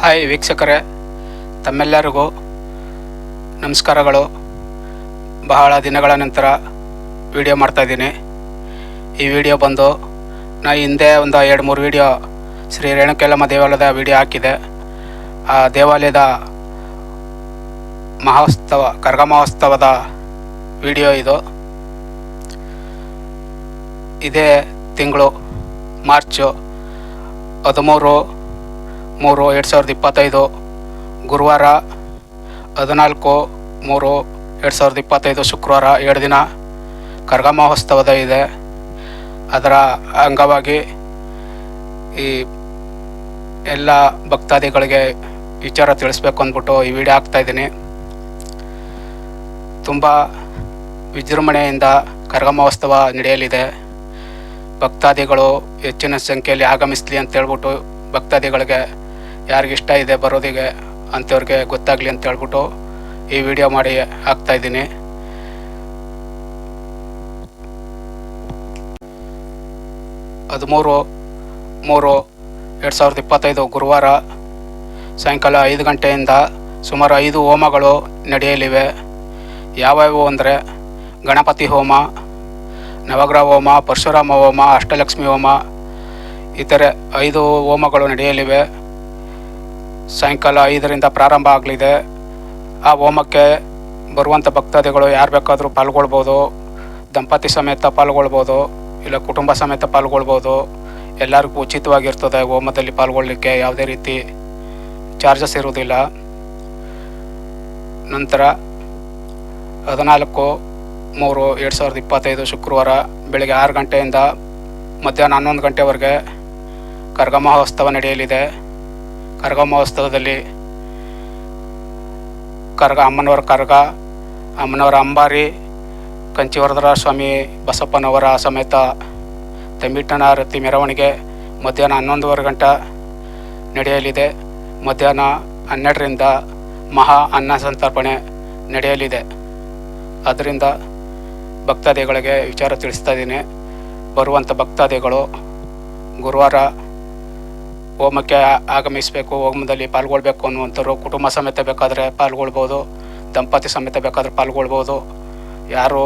Hi ವೀಕ್ಷಕರೇ, ತಮ್ಮೆಲ್ಲರಿಗೂ ನಮಸ್ಕಾರಗಳು. ಬಹಳ ದಿನಗಳ ನಂತರ ವಿಡಿಯೋ ಮಾಡ್ತಾಯಿದ್ದೀನಿ ಈ ವಿಡಿಯೋ ಬಂದು ನಾ ಹಿಂದೆ ಒಂದು ಎರಡು ಮೂರು ವಿಡಿಯೋ ಶ್ರೀ ರೇಣುಕೆಲಮ್ಮ ದೇವಾಲಯದ ವಿಡಿಯೋ ಹಾಕಿದೆ. ಆ ದೇವಾಲಯದ ಮಹೋತ್ಸವ, ಕರ್ಗ ಮಹೋತ್ಸವದ ವಿಡಿಯೋ ಇದು. ಇದೇ ತಿಂಗಳು, ಮಾರ್ಚು ಹದಿಮೂರು ಮೂರು, ಎರಡು ಸಾವಿರದ ಇಪ್ಪತ್ತೈದು. ಗುರುವಾರ ಹದಿನಾಲ್ಕು, ಮೂರು, ಎರಡು ಸಾವಿರದ ಇಪ್ಪತ್ತೈದು ಶುಕ್ರವಾರ ಎರಡು ದಿನ ಕರ್ಗ ಮಹೋತ್ಸವದ ಇದೆ. ಅದರ ಅಂಗವಾಗಿ ಈ ಎಲ್ಲ ಭಕ್ತಾದಿಗಳಿಗೆ ವಿಚಾರ ತಿಳಿಸ್ಬೇಕು ಅಂದ್ಬಿಟ್ಟು ಈ ವಿಡಿಯೋ ಹಾಕ್ತಾಯಿದ್ದೀನಿ ತುಂಬ ವಿಜೃಂಭಣೆಯಿಂದ ಕರ್ಗ ಮಹೋತ್ಸವ ನಡೆಯಲಿದೆ. ಭಕ್ತಾದಿಗಳು ಹೆಚ್ಚಿನ ಸಂಖ್ಯೆಯಲ್ಲಿ ಆಗಮಿಸಲಿ ಅಂತ ಹೇಳ್ಬಿಟ್ಟು ಭಕ್ತಾದಿಗಳಿಗೆ ಯಾರಿಗೆ ಇಷ್ಟ ಇದೆ ಬರೋದಿಗೆ ಅಂಥವ್ರಿಗೆ ಗೊತ್ತಾಗಲಿ ಅಂತ ಹೇಳ್ಬಿಟ್ಟು ಈ ವಿಡಿಯೋ ಮಾಡಿ ಹಾಕ್ತಾ ಇದ್ದೀನಿ. ಹದಿಮೂರು ಮೂರು, ಎರಡು ಸಾವಿರದ ಇಪ್ಪತ್ತೈದು ಗುರುವಾರ ಸಾಯಂಕಾಲ ಐದು ಗಂಟೆಯಿಂದ ಸುಮಾರು ಐದು ಹೋಮಗಳು ನಡೆಯಲಿವೆ. ಯಾವ್ಯಾವು ಅಂದರೆ ಗಣಪತಿ ಹೋಮ, ನವಗ್ರಹ ಹೋಮ, ಪರಶುರಾಮ ಹೋಮ, ಅಷ್ಟಲಕ್ಷ್ಮಿ ಹೋಮ, ಇತರೆ ಐದು ಹೋಮಗಳು ನಡೆಯಲಿವೆ. ಸಾಯಂಕಾಲ ಐದರಿಂದ ಪ್ರಾರಂಭ ಆಗಲಿದೆ. ಆ ಹೋಮಕ್ಕೆ ಬರುವಂಥ ಭಕ್ತಾದಿಗಳು ಯಾರು ಬೇಕಾದರೂ ಪಾಲ್ಗೊಳ್ಬೋದು. ದಂಪತಿ ಸಮೇತ ಪಾಲ್ಗೊಳ್ಬೋದು. ಇಲ್ಲ ಕುಟುಂಬ ಸಮೇತ ಪಾಲ್ಗೊಳ್ಬೋದು. ಎಲ್ಲರಿಗೂ ಉಚಿತವಾಗಿರ್ತದೆ ಹೋಮದಲ್ಲಿ ಪಾಲ್ಗೊಳ್ಳಲಿಕ್ಕೆ ಯಾವುದೇ ರೀತಿ ಚಾರ್ಜಸ್ ಇರುವುದಿಲ್ಲ. ನಂತರ ಹದಿನಾಲ್ಕು ಮೂರು ಎರಡು ಸಾವಿರದ ಇಪ್ಪತ್ತೈದು ಶುಕ್ರವಾರ ಬೆಳಗ್ಗೆ ಆರು ಗಂಟೆಯಿಂದ ಮಧ್ಯಾಹ್ನ ಹನ್ನೊಂದು ಗಂಟೆವರೆಗೆ ಕರ್ಗ ಮಹೋತ್ಸವ ನಡೆಯಲಿದೆ. ಕರ್ಗ ಮಹೋತ್ಸವದಲ್ಲಿ ಕರ್ಗ ಅಮ್ಮನವರ ಕರ್ಗ, ಅಮ್ಮನವರ ಅಂಬಾರಿ, ಕಂಚಿವರದರ ಸ್ವಾಮಿ, ಬಸಪ್ಪನವರ ಸಮೇತ. ತಂಬಿಟ್ಟನಾರತಿ ಮೆರವಣಿಗೆ ಮಧ್ಯಾಹ್ನ ಹನ್ನೊಂದುವರೆ ಗಂಟೆ ನಡೆಯಲಿದೆ. ಮಧ್ಯಾಹ್ನ ಹನ್ನೆರಡರಿಂದ ಮಹಾ ಅನ್ನ ಸಂತರ್ಪಣೆ ನಡೆಯಲಿದೆ. ಅದರಿಂದ ಭಕ್ತಾದಿಗಳಿಗೆ ವಿಚಾರ ತಿಳಿಸ್ತಾ ಇದ್ದೀನಿ. ಬರುವಂಥ ಭಕ್ತಾದಿಗಳು ಗುರುವಾರ ಹೋಮಕ್ಕೆ ಆಗಮಿಸಬೇಕು, ಹೋಮದಲ್ಲಿ ಪಾಲ್ಗೊಳ್ಬೇಕು ಅನ್ನುವಂಥವ್ರು ಕುಟುಂಬ ಸಮೇತ ಬೇಕಾದರೆ ಪಾಲ್ಗೊಳ್ಬೋದು, ದಂಪತಿ ಸಮೇತ ಬೇಕಾದರೆ ಪಾಲ್ಗೊಳ್ಬೋದು. ಯಾರು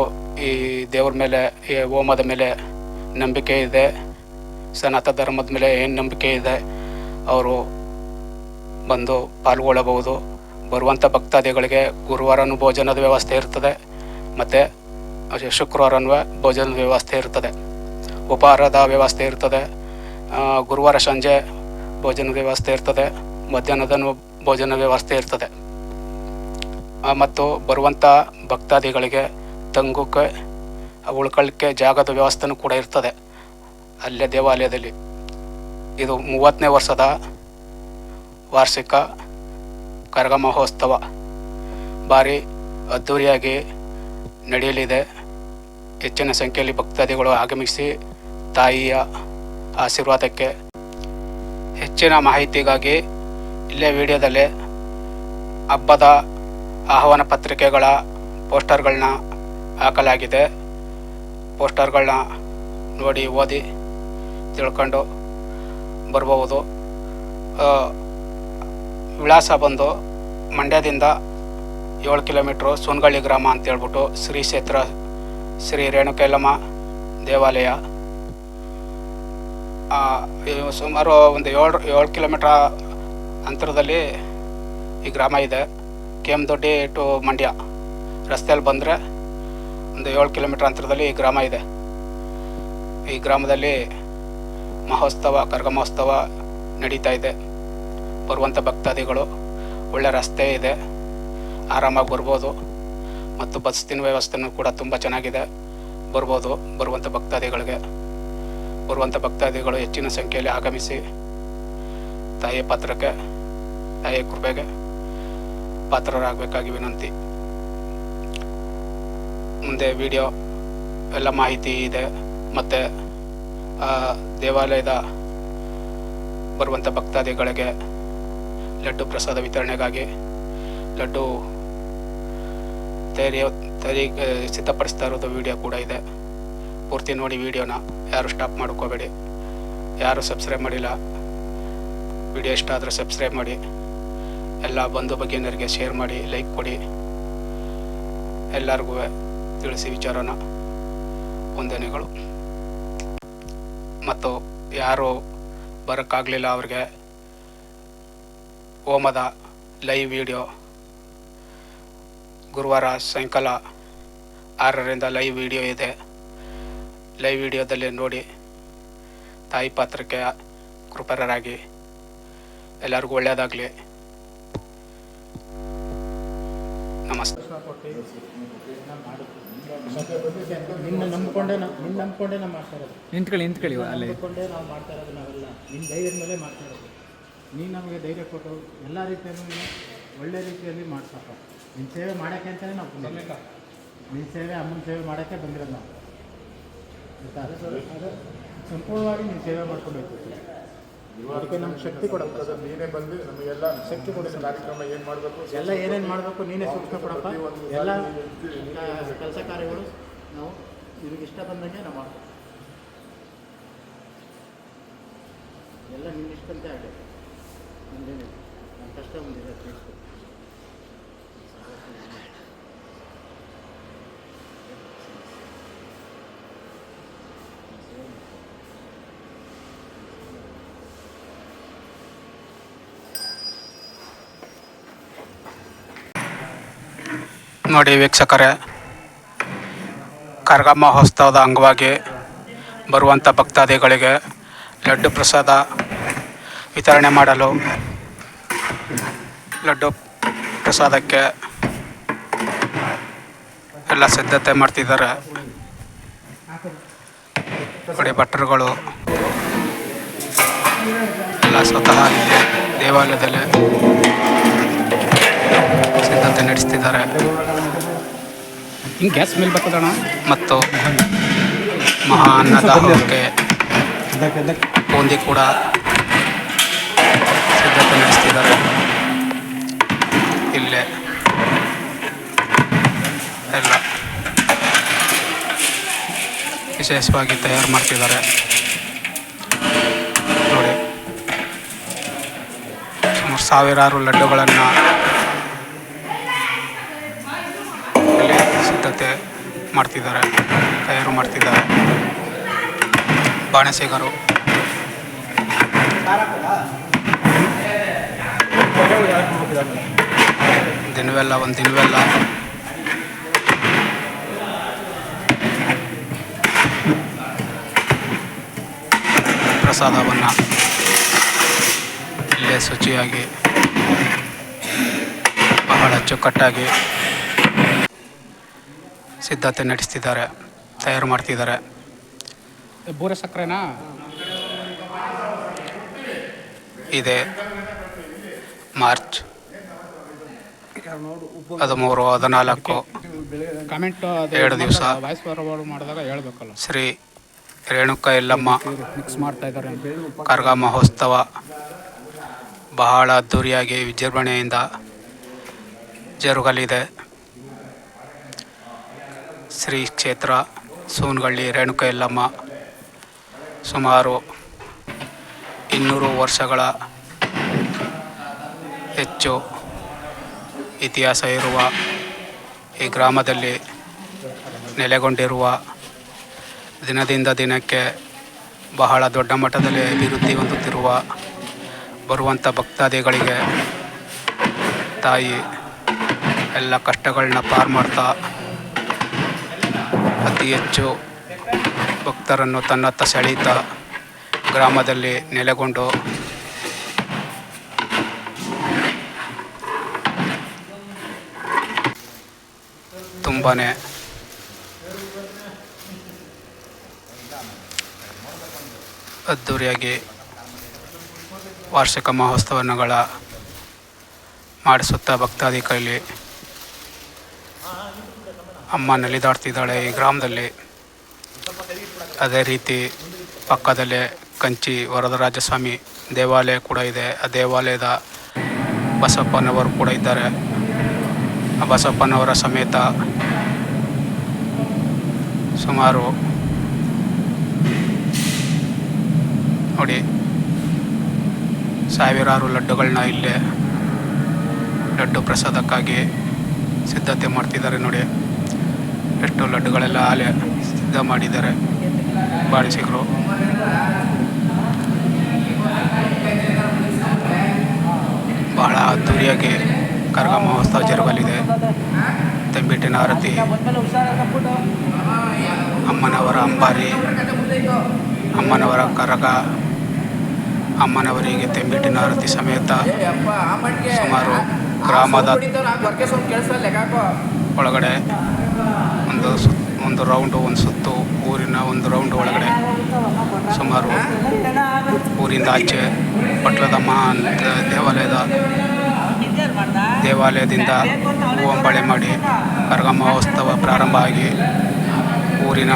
ಈ ದೇವ್ರ ಮೇಲೆ, ಈ ಹೋಮದ ಮೇಲೆ ನಂಬಿಕೆ ಇದೆ ಸನಾತನ ಧರ್ಮದ ಮೇಲೆ ಏನು ನಂಬಿಕೆ ಇದೆ, ಅವರು ಬಂದು ಪಾಲ್ಗೊಳ್ಳಬಹುದು. ಬರುವಂಥ ಭಕ್ತಾದಿಗಳಿಗೆ ಗುರುವಾರನೂ ಭೋಜನದ ವ್ಯವಸ್ಥೆ ಇರ್ತದೆ, ಮತ್ತು ಶುಕ್ರವಾರನೂ ಭೋಜನದ ವ್ಯವಸ್ಥೆ ಇರ್ತದೆ. ಉಪಹಾರದ ವ್ಯವಸ್ಥೆ ಇರ್ತದೆ. ಗುರುವಾರ ಸಂಜೆ ಭೋಜನದ ವ್ಯವಸ್ಥೆ ಇರ್ತದೆ ಮಧ್ಯಾಹ್ನದನೂ ಭೋಜನ ವ್ಯವಸ್ಥೆ ಇರ್ತದೆ. ಮತ್ತು ಬರುವಂಥ ಭಕ್ತಾದಿಗಳಿಗೆ ತಂಗುಕ್ಕೆ ಉಳ್ಕೊಳ್ಳಿಕ್ಕೆ ಜಾಗದ ವ್ಯವಸ್ಥೆನೂ ಕೂಡ ಇರ್ತದೆ ಅಲ್ಲೇ ದೇವಾಲಯದಲ್ಲಿ. ಇದು ಮೂವತ್ತನೇ ವರ್ಷದ ವಾರ್ಷಿಕ ಕರಗ ಮಹೋತ್ಸವ. ಭಾರಿ ಅದ್ಧೂರಿಯಾಗಿ ನಡೆಯಲಿದೆ. ಹೆಚ್ಚಿನ ಸಂಖ್ಯೆಯಲ್ಲಿ ಭಕ್ತಾದಿಗಳು ಆಗಮಿಸಿ ತಾಯಿಯ ಆಶೀರ್ವಾದಕ್ಕೆ ಹೆಚ್ಚಿನ ಮಾಹಿತಿಗಾಗಿ ಇಲ್ಲೇ ವಿಡಿಯೋದಲ್ಲಿ ಹಬ್ಬದ ಆಹ್ವಾನ ಪತ್ರಿಕೆಗಳ ಪೋಸ್ಟರ್ಗಳನ್ನ ಹಾಕಲಾಗಿದೆ. ಪೋಸ್ಟರ್ಗಳನ್ನ ನೋಡಿ, ಓದಿ, ತಿಳ್ಕೊಂಡು ಬರ್ಬೋದು. ವಿಳಾಸ ಬಂದು ಮಂಡ್ಯದಿಂದ ಏಳು ಕಿಲೋಮೀಟ್ರು ಸುನ್ಗಳ್ಳಿ ಗ್ರಾಮ ಅಂತ ಹೇಳ್ಬಿಟ್ಟು ಶ್ರೀ ಕ್ಷೇತ್ರ ಶ್ರೀ ರೇಣುಕೆಲಮ್ಮ ದೇವಾಲಯ. ಸುಮಾರು ಒಂದು ಏಳು ಏಳು ಕಿಲೋಮೀಟ್ರ ಅಂತರದಲ್ಲಿ ಈ ಗ್ರಾಮ ಇದೆ. K M Doddi to Mandya. ರಸ್ತೆಯಲ್ಲಿ ಬಂದರೆ ಒಂದು ಏಳು ಕಿಲೋಮೀಟ್ರ್ ಅಂತರದಲ್ಲಿ ಈ ಗ್ರಾಮ ಇದೆ. ಈ ಗ್ರಾಮದಲ್ಲಿ ಮಹೋತ್ಸವ ಕರ್ಗ ಮಹೋತ್ಸವ ನಡೀತಾ ಇದೆ. ಬರುವಂಥ ಭಕ್ತಾದಿಗಳು, ಒಳ್ಳೆ ರಸ್ತೆ ಇದೆ. ಆರಾಮಾಗಿ ಬರ್ಬೋದು. ಮತ್ತು ಬಸ್ಸಿನ ವ್ಯವಸ್ಥೆನೂ ಕೂಡ ತುಂಬ ಚೆನ್ನಾಗಿದೆ. ಬರ್ಬೋದು ಬರುವಂಥ ಭಕ್ತಾದಿಗಳಿಗೆ. ಬರುವಂಥ ಭಕ್ತಾದಿಗಳು ಹೆಚ್ಚಿನ ಸಂಖ್ಯೆಯಲ್ಲಿ ಆಗಮಿಸಿ ತಾಯಿಯ ಪಾತ್ರಕ್ಕೆ, ತಾಯಿಯ ಕೃಪೆಗೆ ಪಾತ್ರರಾಗಬೇಕಾಗಿ ವಿನಂತಿ. ಮುಂದೆ ವಿಡಿಯೋ ಎಲ್ಲ ಮಾಹಿತಿ ಇದೆ. ಮತ್ತು ದೇವಾಲಯದ ಬರುವಂಥ ಭಕ್ತಾದಿಗಳಿಗೆ ಲಡ್ಡು ಪ್ರಸಾದ ವಿತರಣೆಗಾಗಿ ಲಡ್ಡು ತಯಾರಿ ತಯಾರಿ, ಸಿದ್ಧಪಡಿಸ್ತಾ ಇರೋದು ವಿಡಿಯೋ ಕೂಡ ಇದೆ. ಪೂರ್ತಿ ನೋಡಿ ವಿಡಿಯೋನ ಯಾರು ಸ್ಟಾಪ್ ಮಾಡ್ಕೋಬೇಡಿ. ಯಾರು ಸಬ್ಸ್ಕ್ರೈಬ್ ಮಾಡಿಲ್ಲ ವಿಡಿಯೋ ಇಷ್ಟ ಆದರೆ ಸಬ್ಸ್ಕ್ರೈಬ್ ಮಾಡಿ. ಎಲ್ಲ ಬಂಧು ಭಗಿನಿಯರಿಗೆ ಶೇರ್ ಮಾಡಿ ಲೈಕ್ ಕೊಡಿ. ಎಲ್ಲರಿಗೂ ತಿಳಿಸಿ ವಿಚಾರನ. ವಂದನೆಗಳು. ಮತ್ತು ಯಾರು ಬರೋಕ್ಕಾಗಲಿಲ್ಲ ಅವ್ರಿಗೆ ಹೋಮದ ಲೈವ್ ವಿಡಿಯೋ ಗುರುವಾರ ಸಾಯಂಕಾಲ ಆರರಿಂದ ಲೈವ್ ವಿಡಿಯೋ ಇದೆ. ಲೈವ್ ವಿಡಿಯೋದಲ್ಲಿ ನೋಡಿ ತಾಯಿ ಪಾತ್ರಕ್ಕೆ ಕೃಪರರಾಗಿ ಎಲ್ಲರಿಗೂ ಒಳ್ಳೆಯದಾಗಲಿ. ನಮಸ್ತೆ. ನಿನ್ನ ನಂಬ್ಕೊಂಡೆ ನಾವು ನಿನ್ನ ನಂಬ್ಕೊಂಡೆ ನಾವು ಮಾಡ್ತಾ ಇರೋದು. ನಿಂತ್ಕೊಳ್ಳಿ ನಿಂತ್ಕೊಳ್ಳಿ ಅಲ್ಲೇ. ನಂಬ್ಕೊಂಡೆ ನಾವು ಮಾಡ್ತಾ ಇರೋದು ನಾವೆಲ್ಲ ನಿನ್ನ ಧೈರ್ಯದ ಮೇಲೆ ಮಾಡ್ತಾ ಇರೋದು. ನೀನು ನಮಗೆ ಧೈರ್ಯ ಕೊಟ್ಟು ಎಲ್ಲ ರೀತಿಯಲ್ಲೂ ನೀನು ಒಳ್ಳೆ ರೀತಿಯಲ್ಲಿ ಮಾಡ್ಸಪ್ಪ. ನಿನ್ನ ಸೇವೆ ಮಾಡೋಕ್ಕೆ ಅಂತಲೇ ನಾವು. ನಿನ್ನ ಸೇವೆ ಅಮ್ಮನ ಸೇವೆ ಮಾಡೋಕ್ಕೆ ಬಂದಿರೋದು ನಾವು. ಸಂಪೂರ್ಣವಾಗಿ ನೀವು ಸೇವೆ ಮಾಡ್ಕೊಂಡು ಅದಕ್ಕೆ ನಮ್ಗೆ ಶಕ್ತಿ ಕೊಡಪ್ಪ. ನೀನೇ ಬಂದು ನಮಗೆಲ್ಲ ಶಕ್ತಿ ಕೊಡಿ ಕಾರ್ಯಕ್ರಮ ಏನು ಮಾಡಬೇಕು? ಎಲ್ಲ ಏನೇನು ಮಾಡಬೇಕು ನೀನೇ ಸೂಚನೆ ಕೊಡಪ್ಪ. ಎಲ್ಲ ಕೆಲಸ ಕಾರ್ಯಗಳು ನಾವು ನಿಮಗೆ ಇಷ್ಟ ಬಂದಂಗೆ ನಾವು ಮಾಡ್ತೀವಿ. ಎಲ್ಲ ನಿಮ್ಗೆ ಇಷ್ಟಂತೆ ಆಗಬೇಕು ನಮ್ದೇನಿಲ್ಲ ನಮ್ಮ ಕಷ್ಟ ಬಂದಿದೆ ತಿಳಿಸ್ಬೇಕು ನೋಡಿ ವೀಕ್ಷಕರೇ ಕರಗ ಮಹೋತ್ಸವದ ಅಂಗವಾಗಿ ಬರುವಂಥ ಭಕ್ತಾದಿಗಳಿಗೆ ಲಡ್ಡು ಪ್ರಸಾದ ವಿತರಣೆ ಮಾಡಲು ಲಡ್ಡು ಪ್ರಸಾದಕ್ಕೆ ಎಲ್ಲ ಸಿದ್ಧತೆ ಮಾಡ್ತಿದ್ದಾರೆ. ನೋಡಿ ಭಟ್ರುಗಳು ಎಲ್ಲ ಸ್ವತಃ ದೇವಾಲಯದಲ್ಲಿ ಸಿದ್ಧತೆ ನಡೆಸ್ತಿದ್ದಾರೆ. ಹಿಂಗೆ ಗ್ಯಾಸ್ ಮೇಲೆ ಬರ್ತದಣ ಮತ್ತು ಮಹಾ ಅನ್ನದಾಹಕ್ಕೆ ಬೂಂದಿ ಕೂಡ ಸಿದ್ಧತೆ ನಡೆಸ್ತಿದ್ದಾರೆ. ಇಲ್ಲೇ. ಎಲ್ಲ ವಿಶೇಷವಾಗಿ ತಯಾರು ಮಾಡ್ತಿದ್ದಾರೆ. ನೋಡಿ. ಸುಮಾರು ಸಾವಿರಾರು ಲಡ್ಡುಗಳನ್ನು ಇಲ್ಲಿ ಸಿದ್ಧತೆ ಮಾಡ್ತಿದ್ದಾರೆ ತಯಾರು ಮಾಡ್ತಿದ್ದಾರೆ. ಬಾಣಸಿಗರು. ದಿನವೆಲ್ಲ ಒಂದು ದಿನವೆಲ್ಲ. ಪ್ರಸಾದವನ್ನು ಇಲ್ಲೇ ಶುಚಿಯಾಗಿ ಬಹಳ ಅಚ್ಚುಕಟ್ಟಾಗಿ ಸಿದ್ಧತೆ ನಡೆಸ್ತಿದ್ದಾರೆ ತಯಾರು ಮಾಡ್ತಿದ್ದಾರೆ. ಬೂರ ಸಕ್ಕರೆನಾ? ಇದೆ. ಮಾರ್ಚ್ ಹದಿಮೂರು ಹದಿನಾಲ್ಕು ಕಮೆಂಟ್ ಎರಡು ದಿವಸ. ಮಾಡಿದಾಗ ಹೇಳ್ಬೇಕಲ್ಲ. ಶ್ರೀ ರೇಣುಕ ಎಲ್ಲಮ್ಮ ಮಿಕ್ಸ್ ಮಾಡ್ತಾ ಇದ್ದಾರೆ. ಕರ್ಗ ಮಹೋತ್ಸವ ಬಹಳ ಅದ್ಧೂರಿಯಾಗಿ ವಿಜೃಂಭಣೆಯಿಂದ ಜರುಗಲಿದೆ. ಶ್ರೀ ಕ್ಷೇತ್ರ ಸೋನಗಳ್ಳಿ ರೇಣುಕ ಎಲ್ಲಮ್ಮ ಸುಮಾರು ಇನ್ನೂರು ವರ್ಷಗಳ ಹೆಚ್ಚು ಇತಿಹಾಸ ಇರುವ ಈ ಗ್ರಾಮದಲ್ಲಿ ನೆಲೆಗೊಂಡಿರುವ ದಿನದಿಂದ ದಿನಕ್ಕೆ ಬಹಳ ದೊಡ್ಡ ಮಟ್ಟದಲ್ಲಿ ಅಭಿವೃದ್ಧಿ ಹೊಂದುತ್ತಿರುವ ಬರುವಂಥ ಭಕ್ತಾದಿಗಳಿಗೆ ತಾಯಿ ಎಲ್ಲ ಕಷ್ಟಗಳನ್ನ ಪಾರು ಮಾಡ್ತಾ ಅತಿ ಹೆಚ್ಚು ಭಕ್ತರನ್ನು ತನ್ನತ್ತ ಸೆಳೀತಾ ಗ್ರಾಮದಲ್ಲಿ ನೆಲೆಗೊಂಡು ತುಂಬಾ ಅದ್ದೂರಿಯಾಗಿ ವಾರ್ಷಿಕ ಮಹೋತ್ಸವಗಳ ಮಾಡಿಸುತ್ತಾ ಭಕ್ತಾದಿ ಕೈಲಿ ಅಮ್ಮ ನಲಿದಾಡ್ತಿದ್ದಾಳೆ ಈ ಗ್ರಾಮದಲ್ಲಿ. ಅದೇ ರೀತಿ ಪಕ್ಕದಲ್ಲೇ ಕಂಚಿ ವರದರಾಜಸ್ವಾಮಿ ದೇವಾಲಯ ಕೂಡ ಇದೆ. ಆ ದೇವಾಲಯದ ಬಸಪ್ಪನವರು ಕೂಡ ಇದ್ದಾರೆ. ಆ ಬಸಪ್ಪನವರ ಸಮೇತ ಸುಮಾರು ನೋಡಿ, ಸಾವಿರಾರು ಲಡ್ಡುಗಳನ್ನ ಇಲ್ಲೇ ಲಡ್ಡು ಪ್ರಸಾದಕ್ಕಾಗಿ ಸಿದ್ಧತೆ ಮಾಡ್ತಿದ್ದಾರೆ ನೋಡಿ. ಎಷ್ಟು ಲಡ್ಡುಗಳೆಲ್ಲ ಆಲೆ ಸಿದ್ಧ ಮಾಡಿದ್ದಾರೆ. ಬಾಡಿಸಿಗರು ಬಹಳ ಅದ್ದೂರಿಯಾಗಿ ಕರಗ ಮಹೋತ್ಸವ ಜರುಗಲಿದೆ. ತಂಬಿಟ್ಟಿನ ಆರತಿ. ಅಮ್ಮನವರ ಅಂಬಾರಿ. ಅಮ್ಮನವರ ಕರಗ. ಅಮ್ಮನವರಿಗೆ ತೆಂಬಿಟ್ಟಿನ ಆರತಿ ಸಮೇತ ಸುಮಾರು ಗ್ರಾಮದ ಒಳಗಡೆ ಒಂದು ಒಂದು ರೌಂಡು, ಒಂದು ಸುತ್ತು, ಊರಿನ ಒಂದು ರೌಂಡ್ ಒಳಗಡೆ ಸುಮಾರು ಊರಿಂದ ಆಚೆ ಪಟ್ಲದಮ್ಮ ಅಂತ ದೇವಾಲಯದ ದೇವಾಲಯದಿಂದ ಹೂವಂಬಳೆ ಮಾಡಿ ಕರಗ ಮಹೋತ್ಸವ ಪ್ರಾರಂಭ ಆಗಿ ಊರಿನ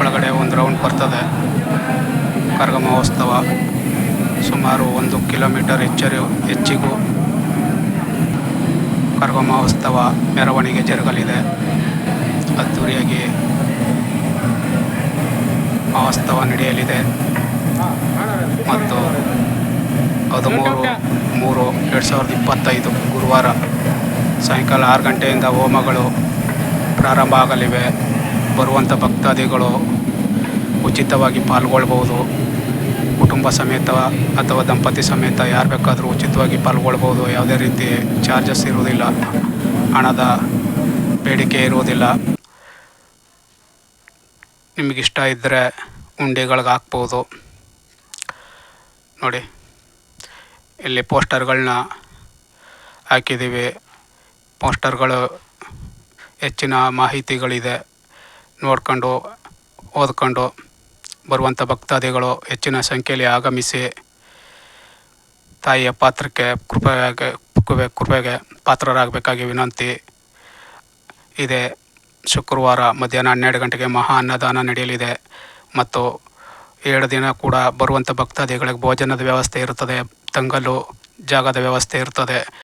ಒಳಗಡೆ ಒಂದು ರೌಂಡ್ ಬರ್ತದೆ. ಕರಗ ಮಹೋತ್ಸವ ಸುಮಾರು ಒಂದು ಕಿಲೋಮೀಟರ್ ಹೆಚ್ಚರಿ ಹೆಚ್ಚಿಗೂ ಕರಗ ಮಹೋತ್ಸವ ಮೆರವಣಿಗೆ ಜರುಗಲಿದೆ. ಅದ್ದೂರಿಯಾಗಿ ಮಹೋತ್ಸವ ನಡೆಯಲಿದೆ. ಮತ್ತು ಹದಿಮೂರು, ಮೂರು, ಎರಡು ಸಾವಿರದ ಇಪ್ಪತ್ತೈದು ಗುರುವಾರ ಸಾಯಂಕಾಲ ಆರು ಗಂಟೆಯಿಂದ ಹೋಮಗಳು ಪ್ರಾರಂಭ ಆಗಲಿವೆ. ಬರುವಂಥ ಭಕ್ತಾದಿಗಳು ಉಚಿತವಾಗಿ ಪಾಲ್ಗೊಳ್ಬೋದು ಕುಟುಂಬ ಸಮೇತ ಅಥವಾ ದಂಪತಿ ಸಮೇತ ಯಾರು ಬೇಕಾದರೂ ಉಚಿತವಾಗಿ ಪಾಲ್ಗೊಳ್ಬೋದು ಯಾವುದೇ ರೀತಿ ಚಾರ್ಜಸ್ ಇರುವುದಿಲ್ಲ. ಹಣದ ಬೇಡಿಕೆ ಇರುವುದಿಲ್ಲ. ನಿಮಗಿಷ್ಟ ಇದ್ದರೆ ಉಂಡೆಗಳಿಗೆ ಹಾಕ್ಬೋದು ನೋಡಿ, ಇಲ್ಲಿ ಪೋಸ್ಟರ್ಗಳನ್ನ ಹಾಕಿದ್ದೀವಿ ಪೋಸ್ಟರ್ಗಳು ಹೆಚ್ಚಿನ ಮಾಹಿತಿಗಳಿದೆ. ನೋಡ್ಕೊಂಡು, ಓದ್ಕೊಂಡು. ಬರುವಂಥ ಭಕ್ತಾದಿಗಳು ಹೆಚ್ಚಿನ ಸಂಖ್ಯೆಯಲ್ಲಿ ಆಗಮಿಸಿ ತಾಯಿಯ ಪಾತ್ರಕ್ಕೆ ಕೃಪೆಗೆ ಕೃಪೆ, ಕೃಪೆಗೆ ಪಾತ್ರರಾಗಬೇಕಾಗಿ ವಿನಂತಿ. ಇದೆ ಶುಕ್ರವಾರ ಮಧ್ಯಾಹ್ನ ಹನ್ನೆರಡು ಗಂಟೆಗೆ ಮಹಾ ಅನ್ನದಾನ ನಡೆಯಲಿದೆ. ಮತ್ತು ಎರಡು ದಿನ ಕೂಡ ಬರುವಂಥ ಭಕ್ತಾದಿಗಳಿಗೆ ಭೋಜನದ ವ್ಯವಸ್ಥೆ ಇರುತ್ತದೆ. ತಂಗಲು ಜಾಗದ ವ್ಯವಸ್ಥೆ ಇರ್ತದೆ